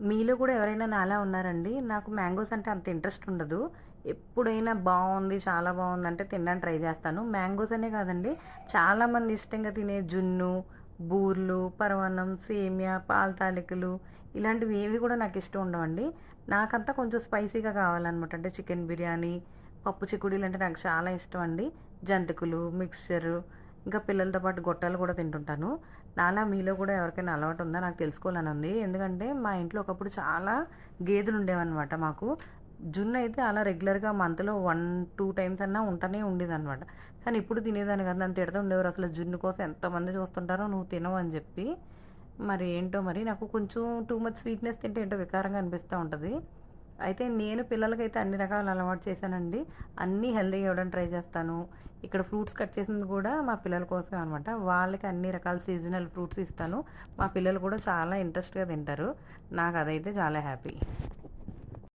మీలో కూడా ఎవరైనా నాలా ఉన్నారండి? నాకు మ్యాంగోస్ అంటే అంత ఇంట్రెస్ట్ ఉండదు. ఎప్పుడైనా బాగుంది చాలా బాగుంది అంటే తినడానికి ట్రై చేస్తాను. మ్యాంగోస్ అనే కాదండి చాలామంది ఇష్టంగా తినే జున్ను బూర్లు పరవన్నం సేమియా పాల తాలికలు ఇలాంటివి ఏవి కూడా నాకు ఇష్టం ఉండవండి. నాకంతా కొంచెం స్పైసీగా కావాలన్నమాట. అంటే చికెన్ బిర్యానీ పప్పు చిక్కుడులు అంటే నాకు చాలా ఇష్టం అండి. జంతికలు మిక్స్చరు ఇంకా పిల్లలతో పాటు గొట్టాలు కూడా తింటుంటాను. నాలా మీలో కూడా ఎవరికైనా అలవాటు ఉందా? నాకు తెలుసుకోవాలని ఉంది. ఎందుకంటే మా ఇంట్లో ఒకప్పుడు చాలా గేదెలు ఉండేవన్నమాట మాకు. జున్ను అయితే అలా రెగ్యులర్గా మంత్లో వన్ టూ టైమ్స్ అన్నా ఉంటూనే ఉండేదన్నమాట. కానీ ఇప్పుడు తినేదాన్ని కదా. నన్ను తిడతా ఉండేవారు. అసలు జున్ను కోసం ఎంతమంది చూస్తుంటారో నువ్వు తినవు అని చెప్పి. మరి ఏంటో మరి నాకు కొంచెం టూ మచ్ స్వీట్నెస్ తింటే ఏంటో వికారంగా అనిపిస్తూ ఉంటుంది. అయితే నేను పిల్లలకైతే అన్ని రకాల అలవాటు చేశానండి. అన్నీ హెల్తీగా ఇవ్వడానికి ట్రై చేస్తాను. ఇక్కడ ఫ్రూట్స్ కట్ చేసింది కూడా మా పిల్లల కోసం అనమాట వాళ్ళకి అన్ని రకాల సీజనల్ ఫ్రూట్స్ ఇస్తాను. మా పిల్లలు కూడా చాలా ఇంట్రెస్ట్గా తింటారు. నాకు అదైతే చాలా హ్యాపీ.